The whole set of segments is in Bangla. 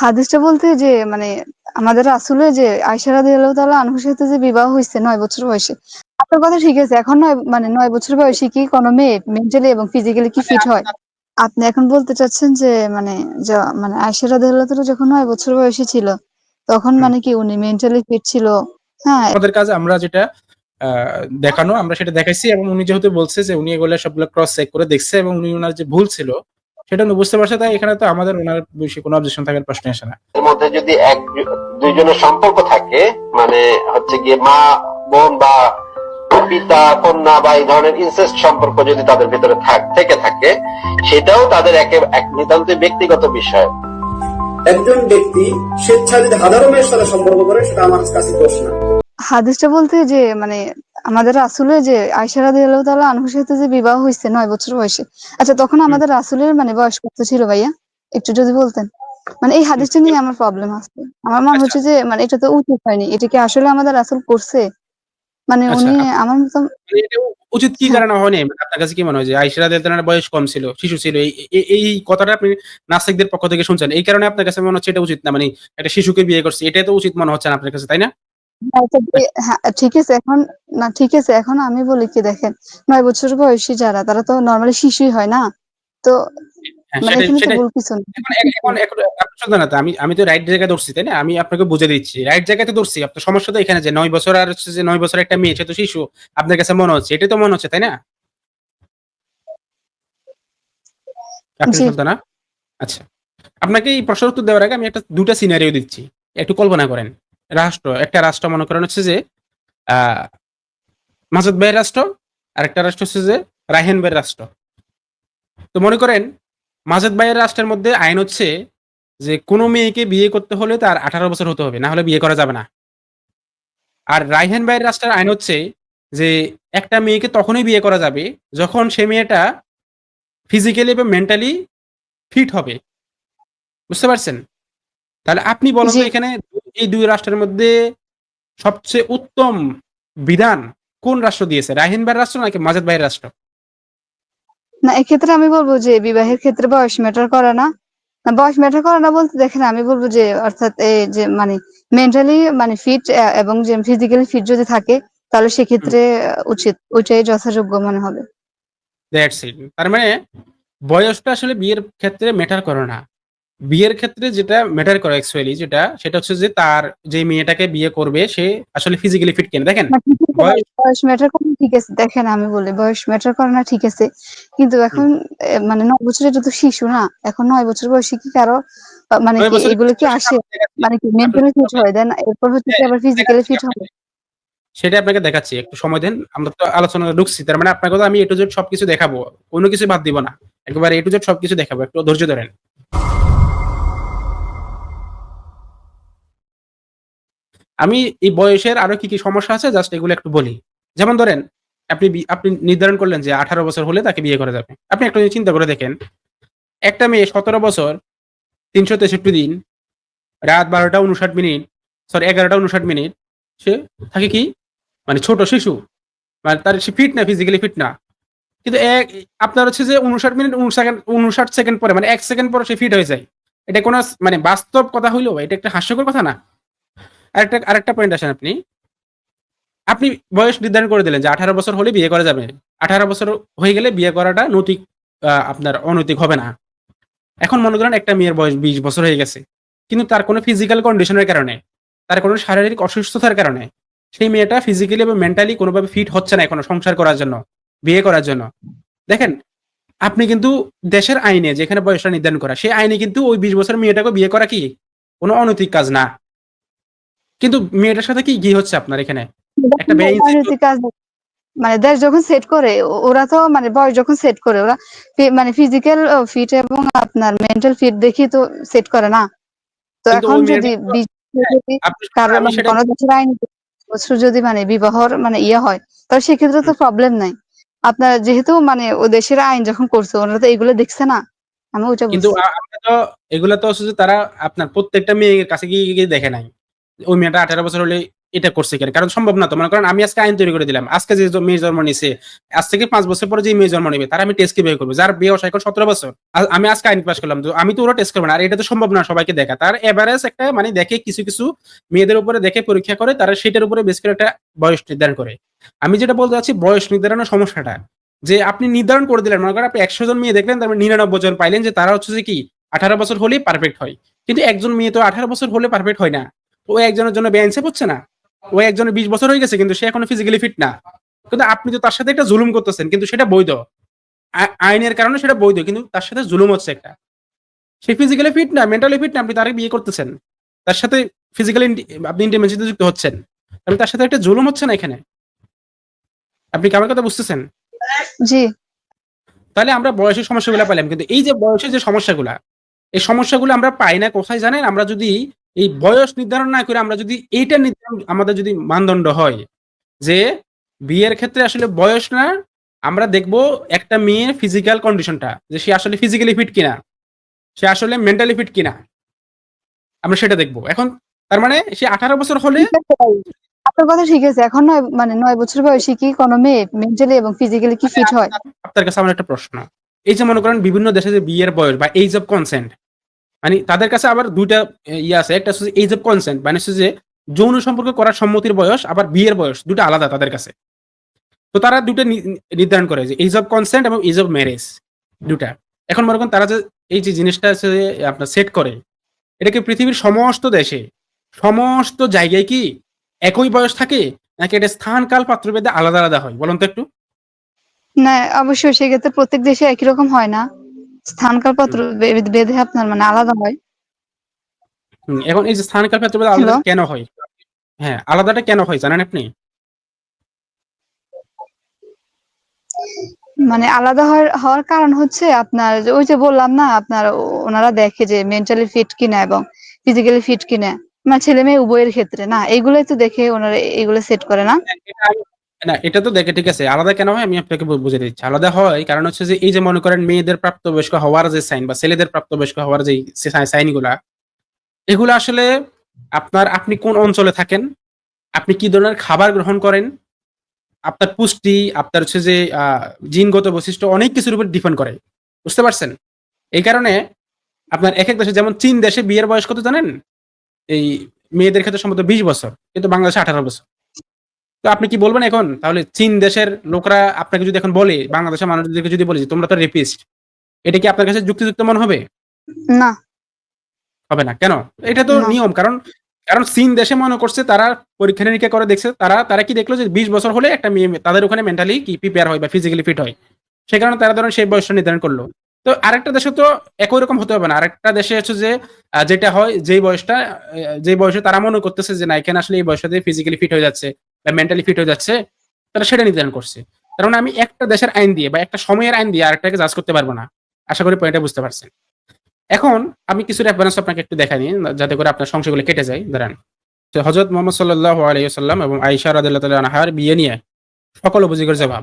হাদিসটা বলতে যে মানে আমাদের আসলে যে আয়েশা রাদিয়াল্লাহু তাআলা আনহার সাথে যে বিবাহ হয়েছে নয় বছর বয়সে। আপনার কথা ঠিক আছে। এখন নয় মানে নয় বছর বয়সে কি কোনো মেয়ে মেন্টালি এবং ফিজিক্যালি কি ফিট হয়? আপনি এখন বলতে চাচ্ছেন যে মানে য মানে আয়েশা রাদিয়াল্লাহু তাআলা যখন নয় বছর বয়সী ছিল, তখন মানে কি উনি মেন্টালি ফিট ছিল? হ্যাঁ। আমাদের কাজে আমরা যেটা দেখানো আমরা সেটা দেখাইছি এবং উনি যেহেতু বলছে যে উনি এগুলা সবগুলা ক্রস চেক করে দেখছে এবং উনি উনার যে ভুল ছিল সেটা উনি বুঝতে পারছে তাই এখানে তো আমাদের ওনার বেশি কোনো অবজেকশন থাকার প্রশ্নই আসে না। এর মধ্যে যদি এক দুইজনের সম্পর্ক থাকে মানে হচ্ছে গিয়ে মা বোন বা পিতা কন্যা বা এই ধরনের ইনসেস্ট সম্পর্ক যদি তাদের ভিতরে থাক থেকে থাকে সেটাও তাদের একে এক নিতান্ত ব্যক্তিগত বিষয় একজন ব্যক্তি স্বেচ্ছায় যদি হাজারো মেয়ের সাথে সম্পর্ক করে সেটা আমার কাছে দোষ না হাদিসটা বলতে যে মানে আমাদের রাসূলের যে আয়েশা রাদিয়াল্লাহু তাআলা আনহার সাথে যে বিবাহ হইছে ৯ বছর বয়সে। আচ্ছা তখন আমাদের রাসূলের মানে বয়স কত ছিল ভাইয়া? একটু যদি বলতেন। মানে এই হাদিসটা নিয়ে আমার প্রবলেম আছে। আমার মনে আচ্ছা। হচ্ছে যে মানে এটা তো উচিত হয়নি। এটা কি আসলে আমাদের রাসূল করছে? মানে আচ্ছা, উনি আমার মতো মানে উচিত কি হ্যাঁ। কারণে হয়নি? মানে আপনার কাছে কি মনে হয় যে আয়েশা রাদিয়াল্লাহু বয়স কম ছিল, শিশু ছিল। এই এই কথাটা আপনি নাস্তিকদের পক্ষ থেকে শুনছেন। এই কারণে আপনার কাছে মনে হচ্ছে এটা উচিত না। মানে একটা শিশুকে বিয়ে করছে। এটাই তো উচিত মনে হচ্ছে না আপনার কাছে, তাই না? হ্যাঁ, ঠিক আছে এখন না ঠিক আছে এখন আমি বলি কি দেখেন ৯ বছর বয়সী যারা তারা তো নরমালি শিশুই হয় না? তো আমি আমি তো রাইট জায়গায় ধরছি, তাই না? আমি আপনাকে বুঝিয়ে দিচ্ছি। রাইট জায়গায় তো ধরছি। আপনার সমস্যা তো এখানে যে ৯ বছর আর হচ্ছে যে ৯ বছরের একটা মেয়ে সে তো শিশু। আপনার কাছে মনে হচ্ছে। এটাই তো মনে হচ্ছে, তাই না? আচ্ছা। আপনাকে এই প্রশ্নের উত্তর দেওয়ার আগে আমি একটা দুটা সিনারিও দিচ্ছি। একটু কল্পনা করেন। রাষ্ট্র, একটা রাষ্ট্র মনে করেন হচ্ছে যে আ মাজেদ ভাইয়ের রাষ্ট্র, আর একটা রাষ্ট্র হচ্ছে যে রায়হান ভাইয়ের রাষ্ট্র। তো মনে করেন মাজেদ ভাইয়ের রাষ্ট্রের মধ্যে আইন হচ্ছে যে কোনো মেয়েকে বিয়ে করতে হলে তার ১৮ বছর হতে হবে। না হলে বিয়ে করা যাবে না। আর রায়হান ভাইয়ের রাষ্ট্রের আইন হচ্ছে যে একটা মেয়েকে তখনই বিয়ে করা যাবে যখন সে মেয়েটা ফিজিক্যালি এবং মেন্টালি ফিট হবে। বুঝতে পারছেন? তাহলে আপনি বলেন। এখানে এই দুই রাষ্ট্রের মধ্যে সবচেয়ে উত্তম বিধান কোন রাষ্ট্র দিয়েছে? রাহিন ভাইয়ের রাষ্ট্র নাকি মাজেদ ভাইয়ের রাষ্ট্র? না এক্ষেত্রে আমি বলব যে বিবাহের ক্ষেত্রে বয়স ম্যাটার করে না। বয়স ম্যাটার করে না বলতে দেখেন আমি বলব যে অর্থাৎ এই যে মানে মেন্টালি মানে ফিট এবং যে ফিজিক্যালি ফিট যদি থাকে তাহলে। সেক্ষেত্রে উচিত। ওইটাই যথাযোগ্য মনে হবে। That's it. তার মানে বয়সটা আসলে বিয়ের ক্ষেত্রে ম্যাটার করে না। বিয়ের ক্ষেত্রে যেটা ম্যাটার করে অ্যাকচুয়ালি যেটা সেটা হচ্ছে যে তার যে মেয়েটাকে বিয়ে করবে সে আসলে ফিজিক্যালি ফিট কিনা। দেখেন ভাই, বয়স ম্যাটার করে ঠিক আছে। দেখেন আমি বলি বয়স ম্যাটার করে না ঠিক আছে। কিন্তু এখন এ মানে ৯ বছরের এটা তো শিশু না। এখন ৯ বছর বয়সী কি কারও মানে ৯ কি বছরের এগুলো কি আসে? মানে কি মেন্টালি ফিট হয় দেন এরপর হচ্ছে কি হ্যাঁ, আবার ফিজিক্যালি ফিট হবে? সেটা আপনাকে দেখাচ্ছি। একটু সময় দেন। আমরা তো আলোচনা ঢুকছি। তার মানে আপনাকে তো আমি A to Z সবকিছু দেখাবো। কোন কিছু বাদ দিব না। একেবারে এ টু জেড সবকিছু দেখাবো। একটু ধৈর্য ধরেন। আমি এই বয়সের আরও কি, কি সমস্যা আছে জাস্ট এগুলো একটু বলি। যেমন ধরেন আপনি আপনি নির্ধারণ করলেন যে ১৮ বছর হলে তাকে বিয়ে করা যাবে। আপনি একটু চিন্তা করে দেখেন। একটা মেয়ে ১৭ বছর ৩৬৩ দিন রাত ১২টা ৫৯ মিনিট সরি ১১টা ৫৯ মিনিট সে থাকে কি? মানে ছোট শিশু। মানে তার সে ফিট না ফিজিক্যালি ফিট না। কিন্তু এক আপনার হচ্ছে যে ৫৯ মিনিট ৫৯ সেকেন্ড ৫৯ সেকেন্ড পরে মানে এক সেকেন্ড পরে সে ফিট হয়ে যায়। এটা কোনো মানে বাস্তব কথা হইল? এটা একটা হাস্যকর কথা না? আরেকটা আরেকটা পয়েন্ট আসেন আপনি। আপনি বয়স নির্ধারণ করে দিলেন যে ১৮ বছর হলে বিয়ে করা যাবে। ১৮ বছর হয়ে গেলে বিয়ে করাটা নৈতিক আপনার অনৈতিক হবে না। এখন মনে করেন একটা মেয়ের বয়স ২০ বছর হয়ে গেছে। কিন্তু তার কোনো ফিজিক্যাল কন্ডিশনের কারণে, তার কোনো শারীরিক অসুস্থতার কারণে সেই মেয়েটা ফিজিক্যালি এবং মেন্টালি কোনোভাবে ফিট হচ্ছে না এখনও সংসার করার জন্য, বিয়ে করার জন্য। দেখেন আপনি কিন্তু দেশের আইনে যেখানে বয়সটা নির্ধারণ করা, সেই আইনে কিন্তু ওই বিশ বছর মেয়েটাকে বিয়ে করা কি? কোনো অনৈতিক কাজ না। কিন্তু মেয়েটার সাথে কি, কি হচ্ছে আপনার এখানে? একটা মানে দেশ যখন সেট করে ওরা তো মানে বয়স যখন সেট করে ওরা মানে ফিজিক্যাল ফিট এবং আপনার মেন্টাল ফিট দেখেই তো সেট করে না? তো এখন যদি হ্যাঁ, যদি মানে দেশের আইন বছর যদি মানে বিবাহর মানে ইয়ে হয় তাহলে সেক্ষেত্রে তো প্রবলেম নাই। আপনার যেহেতু মানে ও দেশের আইন যখন করছে ওনারা তো এগুলো দেখছে না? আমি ওইটা কিন্তু এগুলা তো তারা আপনার প্রত্যেকটা মেয়ের কাছে গিয়ে দেখে নাই। ওই মেয়েটা ১৮ বছর হলেই এটা করছে কেন? কারণ সম্ভব না তো। মনে করেন আমি আজকে আইন তৈরি করে দিলাম। আজকে যে মেয়ে জন্ম নিছে আজ থেকে পাঁচ বছর পরে যে মেয়ে জন্ম নেবে, তার আমি টেস্ট কীভাবে করব? যার বিয়ে এখন সতেরো বছর। আমি আজকে আইন পাস করলাম। তো আমি তো ওরা টেস্ট করব না। আর এটা তো সম্ভব না সবাইকে দেখা। তার এভারেজ একটা মানে দেখে কিছু কিছু মেয়েদের উপরে দেখে পরীক্ষা করে, তারা সেটার উপরে বেশ করে একটা বয়স নির্ধারণ করে। আমি যেটা বলতে চাচ্ছি, বয়স নির্ধারণের সমস্যাটা, যে আপনি নির্ধারণ করে দিলেন, মনে করেন আপনি একশো জন মেয়ে দেখলেন তারপরে নিরানব্বই জন পাইলেন, যে তারা হচ্ছে যে কি, আঠারো বছর হলেই পারফেক্ট হয়। কিন্তু একজন মেয়ে তো আঠারো বছর হলে পারফেক্ট হয় না। ও একজনের জন্য ব্যান্সে হচ্ছে না। ও একজনের বিশ বছর হয়ে গেছে কিন্তু সে এখনও ফিজিক্যালি ফিট না। কিন্তু আপনি তো তার সাথে একটা জুলুম করতেছেন কিন্তু সেটা বৈধ। আইনের কারণে সেটা বৈধ কিন্তু তার সাথে জুলুম হচ্ছে একটা। সে ফিজিক্যালি ফিট না মেন্টালি ফিট না আপনি তারে বিয়ে করতেছেন। তার সাথে ফিজিক্যালি আপনি ইন্টিমেসিতে যুক্ত হচ্ছেন। আপনি তার সাথে একটা জুলুম হচ্ছে না এখানে? আপনি কি আমার কথা বুঝতেছেন? জি। তাহলে আমরা বয়সের সমস্যাগুলো পাইলাম কিন্তু এই যে বয়সের যে সমস্যাগুলা এই সমস্যাগুলো আমরা পাই না কোথায় জানেন? আমরা যদি এই বয়স নির্ধারণ না করে আমরা যদি এইটা নির্ধারণ আমাদের যদি মানদণ্ড হয় যে বিয়ের ক্ষেত্রে আসলে বয়স না আমরা দেখব একটা মেয়ের ফিজিক্যাল কন্ডিশনটা যে সে আসলে ফিজিক্যালি ফিট কিনা সে আসলে মেন্টালি ফিট কিনা আমরা সেটা দেখব এখন তার মানে সে আঠারো বছর হলে। আপনার কথা ঠিক আছে এখন নয় মানে নয় বছর বয়সী কি কোনো মেয়ে মেন্টালি এবং ফিজিক্যালি কি ফিট হয় আপনার কাছে আমার একটা প্রশ্ন এই যে মনে করেন বিভিন্ন দেশে যে বিয়ের বয়স বা এইজ অফ কনসেন্ট মানে তাদের কাছে আবার দুইটা ইয়ে আছে। একটা হচ্ছে এইজ অফ কনসেন্ট মানে হচ্ছে যে যৌন সম্পর্ক করার সম্মতির বয়স, আবার বিয়ের বয়স, দুটো আলাদা তাদের কাছে। তো তারা দুটো নির্ধারণ করে যে এইজ অফ কনসেন্ট এবং এইজ অফ ম্যারেজ দুটা। এখন মনে করেন তারা যে এই যে জিনিসটা আছে আপনার সেট করে এটাকে পৃথিবীর সমস্ত দেশে, সমস্ত জায়গায় কি একই বয়স থাকে, নাকি এটা স্থান কাল পাত্রভেদে আলাদা আলাদা হয়? বলুন তো একটু। না, অবশ্যই সেক্ষেত্রে প্রত্যেক দেশে একই রকম হয় না। স্থানকাল পত্র বেঁধে আপনার মানে আলাদা হয়। এখন এই যে স্থান কাল পাত্রভেদে আলাদা কেন হয়? হ্যাঁ আলাদাটা কেন হয় জানেন আপনি? মানে আলাদা হওয়ার কারণ হচ্ছে আপনার ওই যে বললাম না আপনার ওনারা দেখে যে মেন্টালি ফিট কিনা এবং ফিজিক্যালি ফিট কিনা। মানে ছেলে মেয়ে উভয়ের ক্ষেত্রে না এগুলোই তো দেখে ওনারা এগুলো সেট করে না। আমি- না, এটা তো দেখে ঠিক আছে। আলাদা কেন হয়? আমি আপনাকে বুঝে দিচ্ছি। আলাদা হয়, কারণ হচ্ছে যে এই যে মনে করেন মেয়েদের প্রাপ্তবয়স্ক হওয়ার যে সাইন বা ছেলেদের প্রাপ্তবয়স্ক হওয়ার যে সাইনগুলা এগুলো আসলে আপনার, আপনি কোন অঞ্চলে থাকেন? আপনি কি ধরনের খাবার গ্রহণ করেন? আপনার পুষ্টি, আপনার হচ্ছে যে জিনগত বৈশিষ্ট্য অনেক কিছুর উপর ডিপেন্ড করে। বুঝতে পারছেন? এই কারণে আপনার এক এক দেশে, যেমন চীন দেশে বিয়ের বয়স কত জানেন? এই মেয়েদের ক্ষেত্রে সম্ভবত বিশ বছর, কিন্তু বাংলাদেশে আঠারো বছর। তো আপনি কি বলবেন এখন? তাহলে চীন দেশের লোকরা আপনাকে যদি এখন বলে বাংলাদেশের মানুষদেরকে যদি বলে যে তোমরা তো রেপিস্ট এটা কি আপনার কাছে যুক্তিযুক্ত মনে হবে? না। হবে না। কেন? এটা তো নিয়ম। কারণ কারণ চীন দেশে মনে করছে তারা পরীক্ষা নিরীক্ষা করে দেখছে তারা তারা কি দেখল যে বিশ বছর হলে একটা মেয়ে তাদের ওখানে মেন্টালি কি প্রিপেয়ার হয় বা ফিজিক্যালি ফিট হয়? সে কারণে তারা ধরেন সেই বয়সটা নির্ধারণ করল। তো আরেকটা দেশে তো একই রকম হতে হবে না। আরেকটা দেশে হচ্ছে যে যেটা হয় যেই বয়সটা যেই বয়সে তারা মনে করতেছে যে না এখানে আসলে এই বয়সটাতে ফিজিক্যালি ফিট হয়ে যাচ্ছে। বা মেন্টালি ফিট হয়ে যাচ্ছে, তারা সেটা নির্ধারণ করছে। কারণ আমি একটা দেশের আইন দিয়ে বা একটা সময়ের আইন দিয়ে আরেকটাকে জাজ করতে পারব না। আশা করি পয়েন্টটা বুঝতে পারছেন। এখন আমি কিছু রেফারেন্স আপনাকে একটু দেখা নিই, যাতে করে আপনার সংশয়গুলো কেটে যায়। দাঁড়ান। হজরত মোহাম্মদ সাল্লাহ আলাইসাল্লাম এবং আইসা রাদিল্লাহ আনহার বিয়ে নিয়ে সকল অভিযোগের জবাব।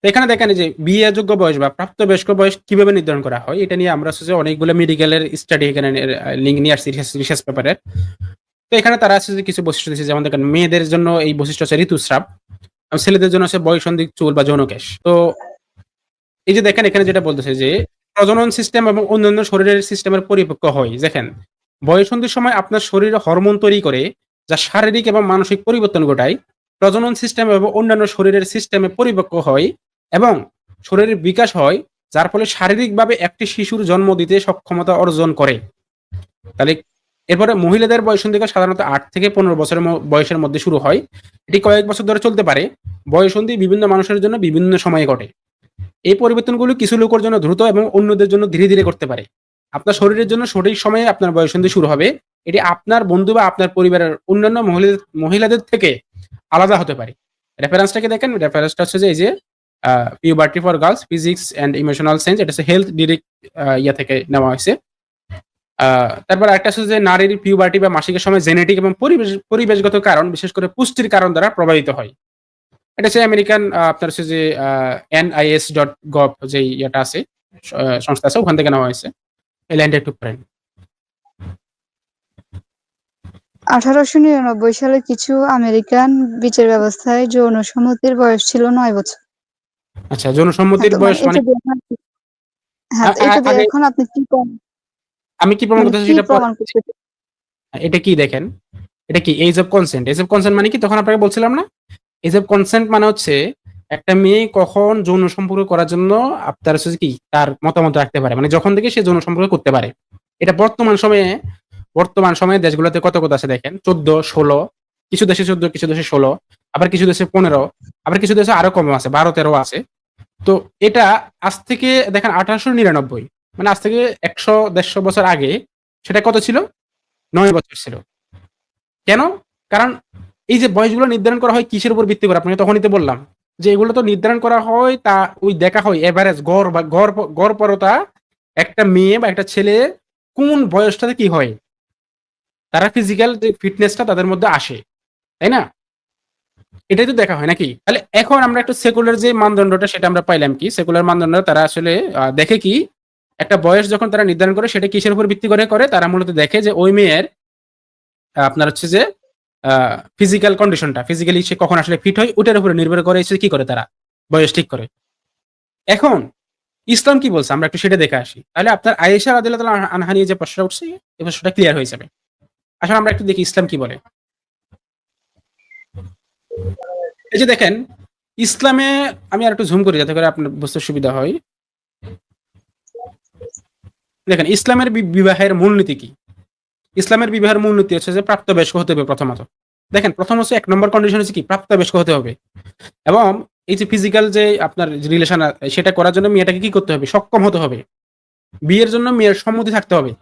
তো এখানে দেখেন যে বিয়ে যোগ্য বয়স বা প্রাপ্তবয়স্ক বয়স কীভাবে নির্ধারণ করা হয়, এটা নিয়ে আমরা অনেকগুলো মেডিকেলের স্টাডি এখানে লিঙ্ক নিয়ে আসছি রিসার্চ পেপারের তো এখানে তারা আছে যে কিছু বৈশিষ্ট্য দিচ্ছে যেমন দেখেন, মেয়েদের জন্য এই বৈশিষ্ট্য আছে ঋতুস্রাব ছেলেদের জন্য আছে বয়সন্ধিক চুল বা যৌনকেশ। তো এই যে দেখেন, এখানে যেটা বলতেছে যে প্রজনন সিস্টেম এবং অন্যান্য শরীরের সিস্টেমের পরিপক্ক হয়। দেখেন বয়সন্ধির সময় আপনার শরীরে হরমোন তৈরি করে, যা শারীরিক এবং মানসিক পরিবর্তন ঘটায়, প্রজনন সিস্টেম এবং অন্যান্য শরীরের সিস্টেমে পরিপক্ক হয় এবং শরীরের বিকাশ হয়, যার ফলে শারীরিকভাবে একটি শিশুর জন্ম দিতে সক্ষমতা অর্জন করে। তাহলে এরপরে মহিলাদের বয়স বয়সন্ধিকা সাধারণত আট থেকে পনেরো বছরের বয়সের মধ্যে শুরু হয়। এটি কয়েক বছর ধরে চলতে পারে। বয়সন্ধি বিভিন্ন মানুষের জন্য বিভিন্ন সময়ে ঘটে। এই পরিবর্তনগুলো কিছু লোকের জন্য দ্রুত এবং অন্যদের জন্য ধীরে ধীরে করতে পারে। আপনার শরীরের জন্য সঠিক সময়ে আপনার বয়সন্ধি শুরু হবে। এটি আপনার বন্ধু বা আপনার পরিবারের অন্যান্য মহিলাদের মহিলাদের থেকে আলাদা হতে পারে। রেফারেন্সটাকে দেখেন। রেফারেন্সটা হচ্ছে যে, এই যে puberty for girls physics and emotional sense এটা হচ্ছে হেলথ ডিরেক্ট ইয়া থেকে নেওয়া হয়েছে। তারপর একটা হচ্ছে যে নারীর পিউবার্টি বা মাসিকের সময় জেনেটিক এবং পরিবেশ পরিবেশগত কারণ বিশেষ করে পুষ্টির কারণ দ্বারা প্রভাবিত হয়। এটা হচ্ছে আমেরিকান আপনার হচ্ছে যে এনআইএস ডট গভ যে ইয়েটা আছে সংস্থা আছে ওখান থেকে নেওয়া হয়েছে। এই লাইনটা একটু পড়েন। আঠারোশো নিরানব্বই সালে কিছু আমেরিকান বিচার ব্যবস্থায় যৌন সম্মতির বয়স ছিল নয় বছর। আচ্ছা জনসম্মতির হ্যাঁ, তো বয়স মানে মানে এখন- হ্যাঁ এখন আপনি কি প্রমাণ- আমি কি প্রমাণ মানে করতেছি সেটা এটা কি দেখেন? এটা কি age of consent age of consent মানে কি? তখন আপনাকে বলছিলাম না? এজ অফ কনসেন্ট মানে হচ্ছে একটা মেয়ে কখন যৌন সম্পর্ক করার জন্য আপনার হচ্ছে কি তার মতামত রাখতে পারে। মানে যখন থেকে সে যৌন সম্পর্ক করতে পারে। এটা বর্তমান সময়ে বর্তমান সময়ে দেশগুলোতে কত কত আছে দেখেন? চোদ্দ ষোলো কিছু দেশে চোদ্দ কিছু দেশে ষোলো আবার কিছু দেশে পনেরো আবার কিছু দেশে আরও কম আছে বারো তেরো আছে। তো এটা আজ থেকে দেখেন আঠারোশো নিরানব্বই। মানে আজ থেকে একশো দেড়শো বছর আগে সেটা কত ছিল? নয় বছর ছিল। কেন? কারণ এই যে বয়সগুলো নির্ধারণ করা হয় কিসের উপর ভিত্তি করে? আপনাকে তখনই তো বললাম যে এগুলো তো নির্ধারণ করা হয় তা ওই দেখা হয় এভারেজ গড় বা গড় গড়পরতা একটা মেয়ে বা একটা ছেলে কোন বয়সটাতে কি হয়? তারা ফিজিক্যাল যে ফিটনেসটা তাদের মধ্যে আসে, তাই না? এটাই তো দেখা হয় নাকি? তাহলে এখন আমরা একটু সেকুলার যে মানদণ্ডটা সেটা আমরা পাইলাম কি? সেকুলার মানদণ্ড তারা আসলে দেখে কি একটা বয়স যখন তারা নির্ধারণ করে, সেটা কিসের উপর ভিত্তি করে? করে তারা মূলত দেখে যে ওই মেয়ের আপনার হচ্ছে যে ফিজিক্যাল কন্ডিশনটা ফিজিক্যালি সে কখন আসলে ফিট হয়, ওটার উপরে নির্ভর করে সে কি করে তারা, বয়স ঠিক করে। এখন, ইসলাম কি বলছে? আমরা একটু সেটা দেখে আসি। তাহলে আপনার আয়েশা আদিল্লাহ আনহা নিয়ে যে প্রশ্নটা উঠছে এই প্রশ্নটা ক্লিয়ার হয়ে যাবে। আসলে আমরা একটু দেখি ইসলাম কি বলে। এই যে দেখেন, ইসলামে আমি আর একটু জুম করি যাতে করে আপনার বুঝতে সুবিধা হয়। দেখেন, ইসলামের বিবাহের মূলনীতি কি? ইসলামের বিবাহের মূলনীতি হচ্ছে যে প্রাপ্তবয়স্ক হতে হবে প্রথমত। দেখেন, প্রথম হচ্ছে এক নম্বর কন্ডিশন হচ্ছে কি? প্রাপ্তবয়স্ক হতে হবে। এবং এই যে ফিজিক্যাল যে আপনার রিলেশন সেটা করার জন্য মেয়েটাকে কি করতে হবে? সক্ষম হতে হবে। বিয়ের জন্য মেয়ের সম্মতি থাকতে হবে।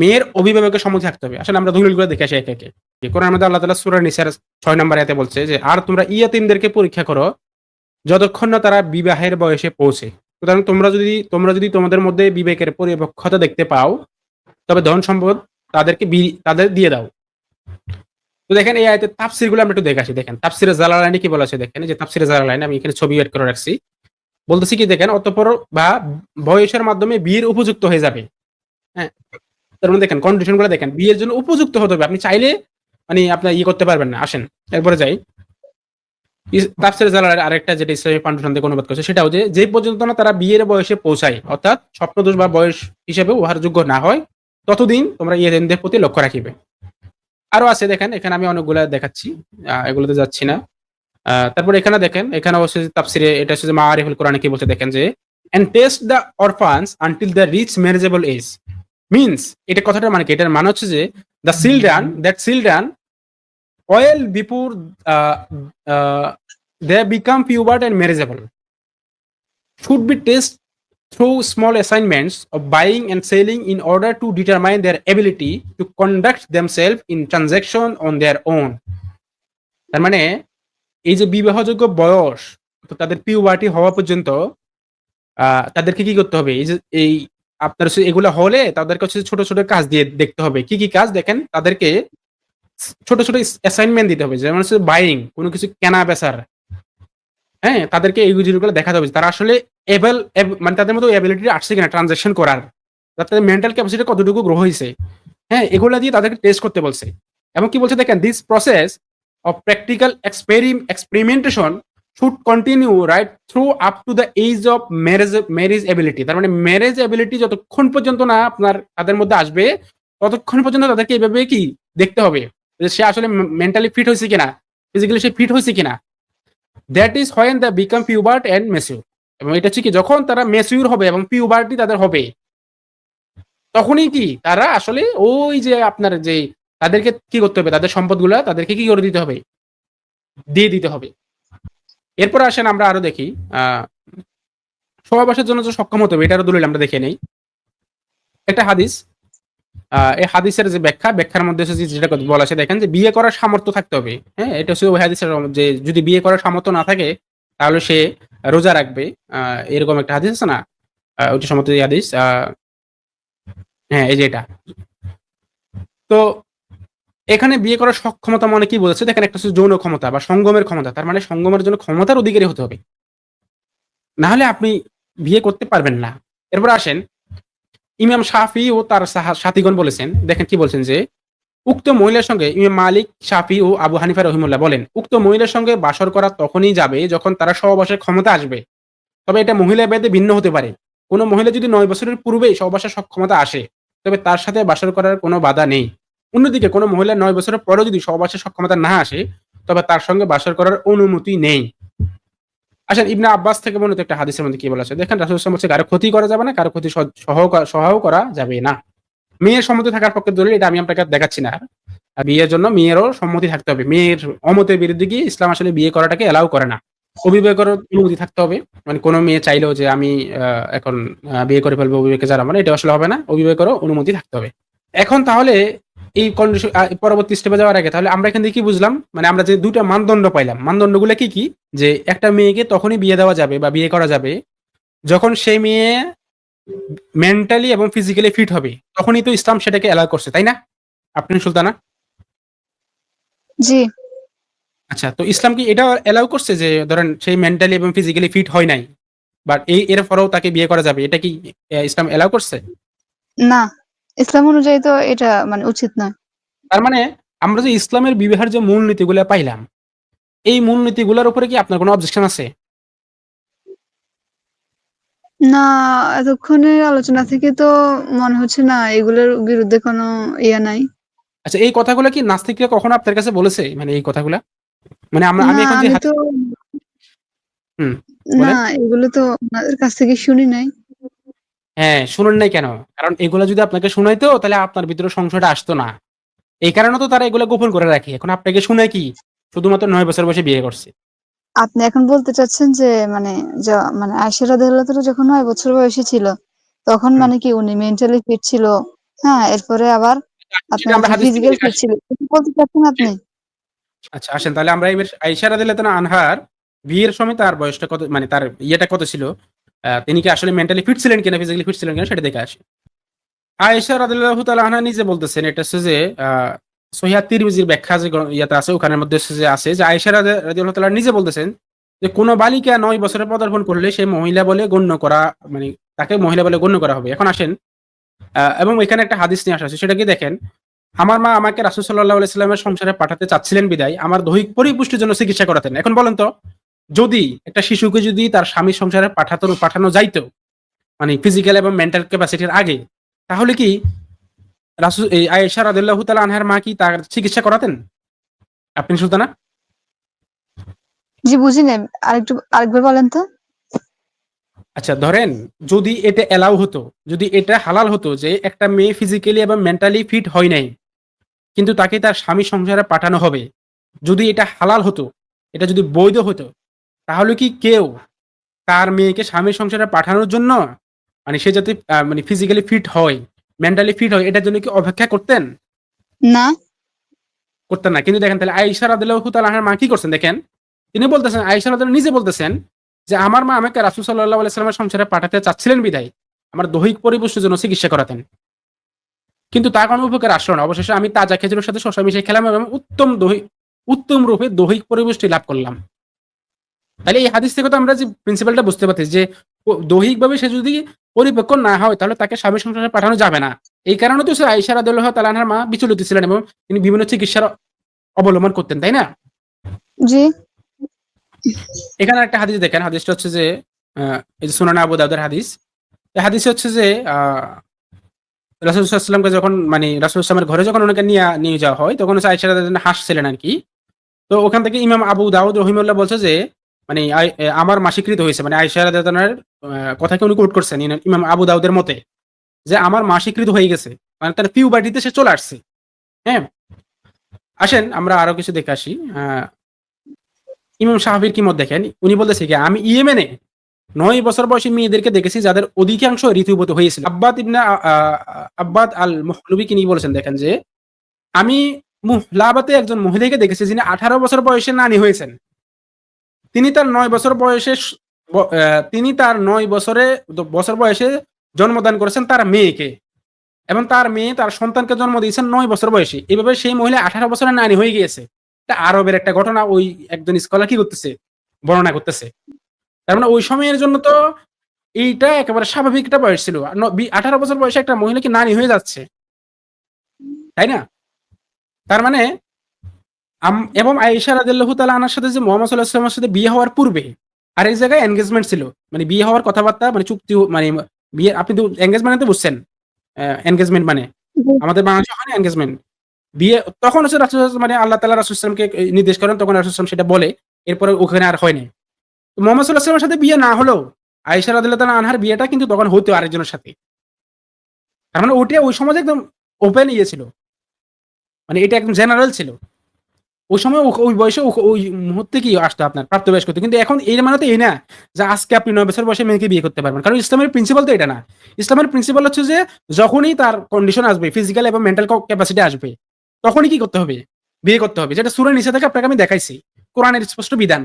মেয়ের অভিভাবকের সম্মতি থাকতে হবে। আসলে আমরা দলিলগুলো দেখে আসি একে একে। কোরআন মধ্যে আল্লাহ তালা সুরা নিসার ছয় নম্বর এতে বলছে যে, আর তোমরা ইয়াতিমদেরকে পরীক্ষা করো যতক্ষণ না তারা বিবাহের বয়সে পৌঁছে। সুতরাং তোমরা যদি তোমরা যদি তোমাদের মধ্যে বিবেকের পরিপক্ষতা দেখতে পাও, তবে ধন সম্পদ তাদেরকে তাদের দিয়ে দাও। তো দেখেন এই তাফসিরগুলো আমরা একটু দেখে আসি। দেখেন, তাফসিরে জালালাইনে কি বলা আছে? দেখেন যে তাফসিরে জালালাইনে, আমি এখানে ছবি এড করে রাখছি। বলতেছি কি, দেখেন, অতঃপর বা বয়সের মাধ্যমে বিয়ের উপযুক্ত হয়ে যাবে। হ্যাঁ তার মানে দেখেন কন্ডিশনগুলো দেখেন, বিয়ের জন্য উপযুক্ত হতে হবে। আপনি চাইলে মানে আপনার ইয়ে করতে পারবেন না। আসেন, এরপরে যাই। তাফসিরে জালালার আরেকটা যেটা ইসলামী পান্ডুসান থেকে অনুবাদ করছে, সেটাও যে যে পর্যন্ত না তারা বিয়ের বয়সে পৌঁছায়, অর্থাৎ স্বপ্নদোষ বা বয়স হিসেবে উহার যোগ্য না হয়, ততদিন তোমরা ইয়েদের প্রতি লক্ষ্য রাখিবে। আরও আছে দেখেন, এখানে আমি অনেকগুলা দেখাচ্ছি এগুলোতে যাচ্ছি না। তারপর এখানে দেখেন, এখানে অবশ্যই তাফসিরে এটা হচ্ছে যে মাআরিফুল কোরআনে কি বলছে, দেখেন যে and test the orphans until the reach marriageable age means এটা কথাটা মানে কি? এটার মানে হচ্ছে যে the children that children oil before uh, uh, they become pubert and marriageable should be tested through small assignments of buying and selling in order to determine their ability to conduct themselves in transaction on their own তার মানে এই যে বিবাহযোগ্য বয়স তো তাদের পিউবার্টি হওয়া পর্যন্ত তাদেরকে কি করতে হবে এই যে এই আপনার এগুলো হলে তাদেরকে হচ্ছে ছোট ছোট কাজ দিয়ে দেখতে হবে কি কি কাজ দেখেন তাদেরকে ছোট ছোট অ্যাসাইনমেন্ট দিতে হবে, যেমন হচ্ছে বাইং কোনো কিছু কেনা বেচার। হ্যাঁ তাদেরকে এই জিনিসগুলো দেখাতে হবে তারা আসলে এবেল মানে তাদের মতো এবিলিটি আসছে কিনা ট্রানজাকশন করার। তাদের মেন্টাল ক্যাপাসিটি কতটুকু গ্রো হয়েছে। হ্যাঁ এগুলো দিয়ে তাদেরকে টেস্ট করতে বলছে। এবং কি বলছে দেখেন this process of practical experim experimentation should continue right through up to the age of marriage marriage ability তার মানে ম্যারেজ এবিলিটি যতক্ষণ পর্যন্ত না আপনার, তাদের মধ্যে আসবে, ততক্ষণ পর্যন্ত তাদেরকে এইভাবে কি দেখতে হবে। যে সে আসলে মেন্টালি ফিট হয়েছে কিনা ফিজিক্যালি সে ফিট হয়েছে কিনা। That is when the become pubert and mature এবং এটা হচ্ছে কি, যখন তারা মেসিউর হবে এবং পিউবার্টি তাদের হবে, তখনই কি তারা আসলে ওই যে আপনার যে তাদেরকে কি করতে হবে, তাদের সম্পদগুলা তাদেরকে কি করে দিতে হবে? দিয়ে দিতে হবে। এরপর আসেন আমরা আরও দেখি, আহ সহবাসের জন্য যে সক্ষম হতে হবে, এটারও দলিল আমরা দেখে নেই। একটা হাদিস এই হাদিসের যে ব্যাখ্যা, ব্যাখ্যার মধ্যে যেটা বলা আছে, দেখেন যে বিয়ে করার সামর্থ্য থাকতে হবে। হ্যাঁ এটা হচ্ছে হাদিসের যে যদি বিয়ে করার সামর্থ্য না থাকে, তাহলে সে রোজা রাখবে। এরকম একটা হাদিস আছে না? ওইটা এই হাদিস। হ্যাঁ এই যে এটা। তো এখানে বিয়ে করার সক্ষমতা মানে কি বলেছে দেখেন একটা হচ্ছে যৌন ক্ষমতা বা সঙ্গমের ক্ষমতা। তার মানে সঙ্গমের জন্য ক্ষমতার অধিকারী হতে হবে। না হলে আপনি বিয়ে করতে পারবেন না। এরপর আসেন ইমাম শাফি ও তার সাথীগণ বলেছেন, দেখেন কি বলছেন যে, উক্ত মহিলার সঙ্গে ইমাম মালিক, শাফি ও আবু হানিফা রহিমুল্লাহ বলেন, উক্ত মহিলার সঙ্গে বাসর করা তখনই যাবে যখন তারা সহবাসের ক্ষমতা আসবে। তবে এটা মহিলা ভেদে ভিন্ন হতে পারে। কোনো মহিলা যদি নয় বছরের পূর্বেই সহবাসের সক্ষমতা আসে, তবে তার সাথে বাসর করার কোনো বাধা নেই। অন্যদিকে কোনো মহিলা নয় বছরের পরেও যদি সহবাসের সক্ষমতা না আসে, তবে তার সঙ্গে বাসর করার অনুমতি নেই। আসেন ইবনে আব্বাস থেকে মনে একটা হাদিসের মধ্যে কি বলা আছে? দেখেন রাসুল বলছে, কারও ক্ষতি করা যাবে না, কারও ক্ষতি সহ- করা যাবে না। মেয়ের সম্মতি থাকার পক্ষে দলিল, এটা আমি আপনাকে দেখাচ্ছি না। বিয়ের জন্য মেয়েরও সম্মতি থাকতে হবে। মেয়ের অমতের বিরুদ্ধে গিয়ে ইসলাম আসলে বিয়ে করাটাকে এলাও করে না? অভিভাবকের অনুমতি থাকতে হবে। মানে কোনো মেয়ে চাইলেও যে আমি এখন বিয়ে করে ফেলব অভিভাবকে জানা মানে এটা আসলে হবে না। অভিভাবকেরও অনুমতি থাকতে হবে। এখন তাহলে এই কন্ডিশন পরবর্তী স্টেপে যাওয়ার আগে তাহলে আমরা এখান থেকে কি বুঝলাম? মানে আমরা যে দুটা মানদণ্ড পাইলাম মানদণ্ডগুলো কি কি? যে একটা মেয়েকে তখনই বিয়ে দেওয়া যাবে বা বিয়ে করা যাবে যখন সেই মেয়ে মেন্টালি এবং ফিজিক্যালি ফিট হবে তখনই তো ইসলাম সেটাকে এলাও করছে তাই না? আপনি সুলতানা? জি। আচ্ছা তো ইসলাম কি এটা এলাও করছে যে ধরেন সেই মেন্টালি এবং ফিজিক্যালি ফিট হয় নাই বাট এই এর পরেও তাকে বিয়ে করা যাবে এটা কি ইসলাম এলাও করছে? না। ইসলাম অনুযায়ী তো এটা মানে উচিত নয় তার মানে আমরা যে ইসলামের বিবাহের যে মূলনীতিগুলো পাইলাম এই মূলনীতিগুলোর উপরে কি আপনার কোনো অবজেকশন আছে? না এতক্ষণের আলোচনা থেকে তো মনে হচ্ছে না এগুলোর বিরুদ্ধে কোনো ইয়া নাই। আচ্ছা এই কথাগুলো কি নাস্তিকরা কখনো আপনার কাছে বলেছে? মানে এই কথাগুলা? মানে আমরা আমি এখন যে হুম, না এগুলো তো আপনাদের কাছ থেকে শুনি নাই। হ্যাঁ শুনেন নাই কেন? কারণ এগুলো যদি আপনাকে শুনাইতো তাহলে আপনার ভিতরে সংশয়টা আসতো না। এই কারণে তো তারা এগুলো গোপন করে রাখে। এখন আপনাকে শুনে কি? শুধুমাত্র নয় বছর বয়সে বিয়ে করছে। আপনি এখন বলতে চাচ্ছেন যে মানে যা- মানে রাদিয়াল্লাহু যখন নয় বছর বয়সী ছিল তখন মানে কি উনি মেন্টালি ফিট ছিল? হ্যাঁ এরপরে আবার সেটা আপনার ফিজিক্যাল ফিট ছিল। বলতে চাচ্ছেন আপনি? আচ্ছা আসেন তাহলে আমরা আইসা রাদিয়াল্লাহু আনহার বিয়ের সময় তার বয়সটা কত মানে তার ইয়েটা কত ছিল? তিনি কি আসলে মেন্টালি ফিট ছিলেন কিনা ফিজিক্যালি ফিট ছিলেন কিনা সেটা দেখে আসি। আয়েশা রাদিয়াল্লাহু তাআলা আনহা নিজে বলতেছেন, এটা হচ্ছে যে সহিয়া তিরমিজির ব্যাখ্যা যে ইয়েতে আছে, ওখানের মধ্যে যে আছে যে আয়েশা রাদি- রাদিয়াল্লাহু তাআলা নিজে বলতেছেন যে কোনো বালিকা নয় বছরে পদার্পণ করলে সে মহিলা বলে গণ্য করা মানে তাকে মহিলা বলে গণ্য করা হবে। এখন আসেন এবং এখানে একটা হাদিস নিয়ে আসা সেটা কি দেখেন, আমার মা আমাকে রাসুল সাল্লাহ আলাইস্লামের সংসারে পাঠাতে চাচ্ছিলেন বিদায়, আমার দৈহিক পরিপুষ্টির জন্য চিকিৎসা করাতেন। এখন বলেন তো যদি একটা শিশুকে যদি তার স্বামীর সংসারে পাঠাতো পাঠানো যাইতো মানে ফিজিক্যাল এবং মেন্টাল ক্যাপাসিটির আগে তাহলে কি রাসুল এই আয়েশা রাদিল্লাহ তালা আনহার মা কি তার চিকিৎসা করাতেন? আপনি সুলতানা জি বুঝি নাই। আরেকটু আরেকবার বলেন তো। আচ্ছা ধরেন যদি এটা এলাও হতো যদি এটা হালাল হতো যে একটা মেয়ে ফিজিক্যালি এবং মেন্টালি ফিট হয় নাই কিন্তু তাকে তার স্বামী সংসারে পাঠানো হবে যদি এটা হালাল হতো এটা যদি বৈধ হতো তাহলে কি কেউ তার মেয়েকে স্বামীর সংসারে পাঠানোর জন্য মানে সে যাতে মানে ফিজিক্যালি ফিট হয় মেন্টালি ফিট হয় এটার জন্য কি অপেক্ষা করতেন? না। করতেন না। কিন্তু দেখেন তাহলে আইসা রাদিল্লাহু তাআলার মা কি করছেন দেখেন? তিনি বলতেছেন আইসা রাদিল্লাহ নিজে বলতেছেন যে আমার মা আমাকে রাসূল সাল্লাল্লাহু আলাইহি সাল্লামের সংসারে পাঠাতে চাচ্ছিলেন বিদায়। আমার দৈহিক পরিপুষ্টির জন্য চিকিৎসা করাতেন। কিন্তু তার কোনো উপকার আসলো না। অবশেষে আমি তাজা খেজুরের সাথে শশা মিশিয়ে খেলাম এবং উত্তম দৈহিক উত্তম রূপে দৈহিক পরিপুষ্টি লাভ করলাম। তাহলে এই হাদিস থেকে তো আমরা যে প্রিন্সিপালটা বুঝতে পারছি যে দৈহিকভাবে সে যদি পরিপক্ক না হয় তাহলে তাকে স্বামী সংসারে পাঠানো যাবে না। এই কারণে তো সে আইসা রাদিল্লাহ তালানহার মা বিচলিত ছিলেন এবং তিনি বিভিন্ন চিকিৎসার অবলম্বন করতেন তাই না? জি। এখানে একটা হাদিস দেখেন হাদিসটা হচ্ছে যে আহ, সুনানা আবু দাউদের হাদিস। এই হাদিস হচ্ছে যে আহ রাসুলামকে যখন মানে রাসুলামের ঘরে যখন ওনাকে নিয়ে নিয়ে যাওয়া হয় তখন হচ্ছে রাদিয়াল্লাহু হাসছিলেন আর কি তো ওখান থেকে ইমাম আবু দাউদ রহিমুল্লাহ বলছে যে মানে আমার মাসিকৃত হয়েছে মানে আয়সা কথাকে উনি কোট করছেন, ইমাম আবু দাউদের মতে, যে আমার মাসিকৃত হয়ে গেছে মানে তার পিউবার্টিতে সে চলে আসছে। হ্যাঁ? আসেন, আমরা আরও কিছু দেখে আসি। ইমাম সাহাবির কি মত দেখেন? উনি বলতেছে কি, আমি ইয়েমেনে নয় বছর বয়সী মেয়েদেরকে দেখেছি যাদের অধিকাংশ ঋতুবত হয়েছিল। আব্বাদ ইবনা আব্বাদ আল মুহলবি কি নিয়ে বলেছেন দেখেন যে, আমি মুহলাবাতে একজন মহিলাকে দেখেছি যিনি আঠারো বছর বয়সে নানি হয়েছেন। তিনি তার নয় বছর বয়সে তিনি তার নয় বছরে বছর বয়সে জন্মদান করেছেন তার মেয়েকে। এবং তার মেয়ে তার সন্তানকে জন্ম দিয়েছেন নয় বছর বয়সে। এভাবে সেই মহিলা আঠারো বছরের নানি হয়ে গিয়েছে। আরবের একটা ঘটনা ওই একজন স্কলার কি করতেছে? বর্ণনা করতেছে। তার মানে ওই সময়ের জন্য তো এইটা একেবারে স্বাভাবিক একটা বয়স ছিল। আঠারো বছর বয়সে একটা মহিলা কি নানি হয়ে যাচ্ছে? তাই না? তার মানে এবং আয়েশা রাদিয়াল্লাহু তাআলা আনার সাথে যে মুহাম্মদ আলাইহি সাথে বিয়ে হওয়ার পূর্বে আর এই জায়গায় এনগেজমেন্ট ছিল। মানে বিয়ে হওয়ার কথাবার্তা মানে চুক্তি মানে বিয়ে আপনি তো এনগেজমেন্ট তো বুঝছেন এনগেজমেন্ট মানে। আমাদের বাংলাদেশে হয় না এনগেজমেন্ট বিয়ে তখন হচ্ছে রাসূল মানে আল্লাহ তাআলা রাসূল সাল্লামকে নির্দেশ করেন তখন রাসূল সাল্লাম সেটা বলে এরপরে ওখানে আর হয়নি। তো মোহাম্মদ সাল্লাল্লাহু আলাইহি ওয়াসাল্লামের সাথে বিয়ে না হলেও আয়েশা রাদিয়াল্লাহু আনহার বিয়েটা কিন্তু তখন হতো আরেকজনের সাথে। তার মানে ওটা ওই সমাজে একদম ওপেন ইয়ে ছিল। মানে এটা একদম জেনারেল ছিল। ওই সময় ওই বয়সে ওই মুহূর্তে কি আসতো আপনার? প্রাপ্তবয়স্ক করতে কিন্তু এখন এই মানে তো এই না যে আজকে আপনি নয় বছর বয়সে মেয়েকে বিয়ে করতে পারবেন। কারণ ইসলামের প্রিন্সিপাল তো এটা না। ইসলামের প্রিন্সিপাল হচ্ছে যে যখনই তার কন্ডিশন আসবে ফিজিক্যাল এবং মেন্টাল ক্যাপাসিটি আসবে, তখনই কি করতে হবে? বিয়ে করতে হবে। যেটা সুরের নিচে আপনাকে আমি দেখাইছি। কোরআনের স্পষ্ট বিধান।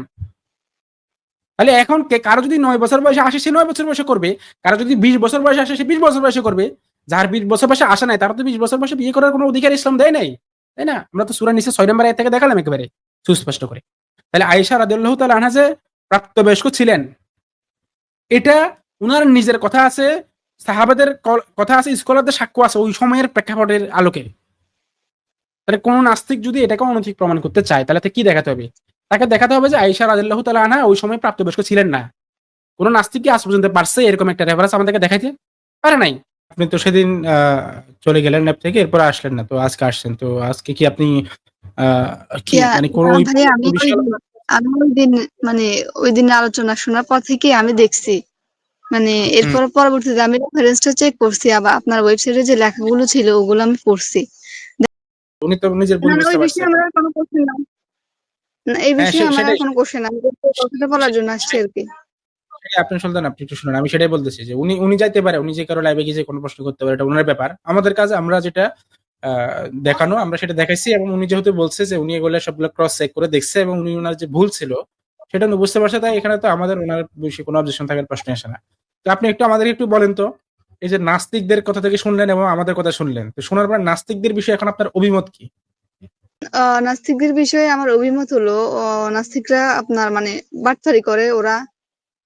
তাহলে এখন কারও যদি নয় বছর বয়সে আসে, সে নয় বছর বয়সে করবে। কারও যদি বিশ বছর বয়সে আসে, সে বিশ বছর বয়সে করবে। যার বিশ বছর বয়সে আসে নাই, তারা তো বিশ বছর বয়সে বিয়ে করার কোনো অধিকার ইসলাম দেয় নাই। তাই না? আমরা তো সুরা নিচে ছয় নম্বর থেকে দেখালাম একেবারে, সুস্পষ্ট করে। তাহলে আয়েশা রাদিয়াল্লাহু তাআলা আনহা যে প্রাপ্তবয়স্ক ছিলেন, এটা উনার নিজের কথা আছে, সাহাবাদের কথা আছে, স্কলারদের সাক্ষ্য আছে ওই সময়ের প্রেক্ষাপটের আলোকে। তাহলে কোন নাস্তিক যদি এটাকে অনৈতিক প্রমাণ করতে চায়, তাহলে কি দেখাতে হবে? তাকে দেখাতে হবে যে আয়েশা রাদিয়াল্লাহু তাআলা আনহা ওই সময় প্রাপ্তবয়স্ক ছিলেন না। কোন নাস্তিক কি আজ পর্যন্ত পারছে? এরকম একটা রেফারেন্স আমাদেরকে দেখাইতে? পারে নাই। আপনি তো সেদিন আহ, চলে গেলেন ল্যাব থেকে এরপর আসলেন না তো আজকে আসছেন তো আজকে কি আপনি আহ, কি ইয়া, মানে কোন ওই ভাই আমি ওই বিষয়ে- দিন- আমি ওই দিন মানে ওই দিন আলোচনা শোনার পর থেকে আমি দেখছি। মানে এরপর পরবর্তীতে আমি রেফারেন্সটা চেক করছি আবার আপনার ওয়েবসাইটে যে লেখাগুলো ছিল ওগুলো আমি পড়ছি। উনি তো নিজের ভুল না, না, বুঝতে ওই পারছেন। আমার আর কোনো কোশ্চেন নাই। না, এই হ্যাঁ, বিষয়ে সে- আমার আর সেটাই- কোনো কোশ্চেন নাই। আমি এই কথাটা বলার জন্য আসছি আর কি। সেটাই আপনি শুনতেন আপনি একটু শুনুন। আমি সেটাই বলতেছি যে উনি উনি যাইতে পারে, উনি যে কারও লাইভে গিয়ে কোনো প্রশ্ন করতে পারে, এটা ওনার ব্যাপার। আমাদের কাছে আমরা যেটা দেখানো, আমরা সেটা দেখাইছি এবং উনি যেহেতু বলছে যে উনি এগুলো সবগুলো ক্রস চেক করে দেখছে এবং উনি ওনার যে ভুল ছিল, সেটা উনি বুঝতে পারছে, তাই এখানে তো আমাদের ওনার বিষয়ে কোনো অবজেকশন থাকার প্রশ্ন আসে না। তো আপনি একটু আমাদের একটু বলেন তো, এই যে নাস্তিকদের কথা থেকে শুনলেন এবং আমাদের কথা শুনলেন, তো শোনার পর নাস্তিকদের বিষয়ে এখন আপনার অভিমত কি? নাস্তিকদের বিষয়ে আমার অভিমত হলো নাস্তিকরা আপনার মানে বাটপারি করে, ওরা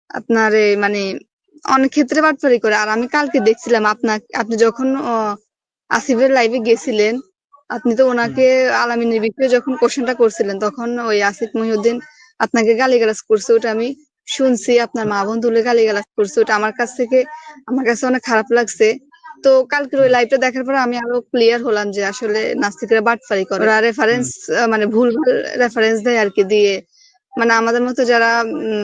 আপনার মানে অনেক ক্ষেত্রে বাটপারি করে। আর আমি কালকে দেখছিলাম আপনার আপনি যখন আসিফের লাইভে গেছিলেন আপনি তো ওনাকে আলামিনের বিষয়ে যখন কোশ্চেনটা করছিলেন তখন ওই আসিফ মহিউদ্দিন আপনাকে গালিগালাজ করছে ওটা আমি শুনছি। আপনার মা বোন তুলে গালিগালাজ করছে ওটা আমার কাছ থেকে আমার কাছে অনেক খারাপ লাগছে। তো কালকের ওই লাইভটা দেখার পর আমি আরও ক্লিয়ার হলাম যে আসলে নাস্তিকরা বাটপারি করে। ওরা রেফারেন্স মানে ভুলভাল রেফারেন্স দেয় আর কি দিয়ে। মানে আমাদের মতো যারা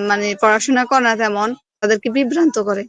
মানে পড়াশোনা করে না তেমন তাদেরকে বিভ্রান্ত করে।